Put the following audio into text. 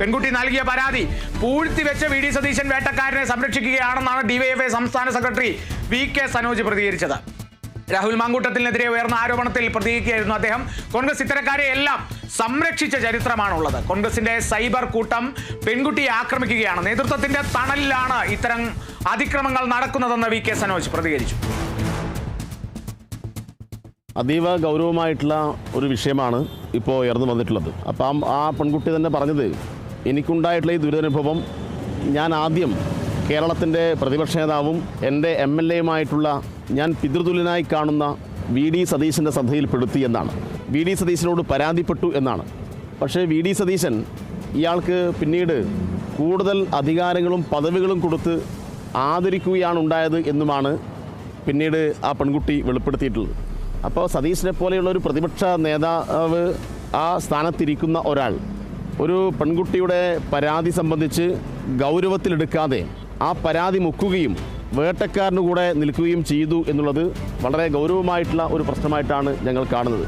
പെൺകുട്ടി നൽകിയ പരാതി. പൂഴ്ത്തി വെച്ച വി ഡി സതീശൻ വേട്ടക്കാരനെ സംരക്ഷിക്കുകയാണെന്നാണ് ഡിവൈഎഫ്ഐ സംസ്ഥാന സെക്രട്ടറി വി കെ സനോജ് പ്രതികരിച്ചത്. രാഹുൽ മാങ്കൂട്ടത്തിനെതിരെ ഉയർന്ന ആരോപണത്തിൽ പ്രതികരിക്കുകയായിരുന്നു അദ്ദേഹം. കോൺഗ്രസ് ഇത്തരക്കാരെ എല്ലാം സംരക്ഷിച്ച ചരിത്രമാണുള്ളത്. കോൺഗ്രസിന്റെ സൈബർ കൂട്ടം പെൺകുട്ടിയെ ആക്രമിക്കുകയാണ്. നേതൃത്വത്തിന്റെ തണലിലാണ് ഇത്തരം അതിക്രമങ്ങൾ നടക്കുന്നതെന്ന് വി കെ സനോജ് പ്രതികരിച്ചു. അതീവ ഗൗരവമായിട്ടുള്ള ഒരു വിഷയമാണ് ഇപ്പോൾ ഉയർന്നു വന്നിട്ടുള്ളത്. അപ്പം ആ പെൺകുട്ടി തന്നെ പറഞ്ഞത് എനിക്കുണ്ടായിട്ടുള്ള ഈ ദുരിതാനുഭവം ഞാൻ ആദ്യം കേരളത്തിന്റെ പ്രതിപക്ഷ നേതാവും എന്റെ എം എൽ എയുമായിട്ടുള്ള ഞാൻ പിതൃതുല്യനായി കാണുന്ന വി ഡി സതീശന്റെ ശ്രദ്ധയിൽപ്പെടുത്തി എന്നാണ്. വി ഡി സതീശനോട് പരാതിപ്പെട്ടു എന്നാണ്. പക്ഷേ വി ഡി സതീശൻ ഇയാൾക്ക് പിന്നീട് കൂടുതൽ അധികാരങ്ങളും പദവികളും കൊടുത്ത് ആദരിക്കുകയാണ് ഉണ്ടായത് എന്നുമാണ് പിന്നീട് ആ പെൺകുട്ടി വെളിപ്പെടുത്തിയിട്ടുള്ളത്. അപ്പോൾ സതീശനെ പോലെയുള്ള ഒരു പ്രതിപക്ഷ നേതാവ് ആ സ്ഥാനത്തിരിക്കുന്ന ഒരാൾ ഒരു പെൺകുട്ടിയുടെ പരാതി സംബന്ധിച്ച് ഗൗരവത്തിലെടുക്കാതെ ആ പരാതി മുക്കുകയും വേട്ടക്കാരനു കൂടെ നിൽക്കുകയും ചെയ്തു എന്നുള്ളത് വളരെ ഗൗരവമായിട്ടുള്ള ഒരു പ്രശ്നമായിട്ടാണ് ഞങ്ങൾ കാണുന്നത്.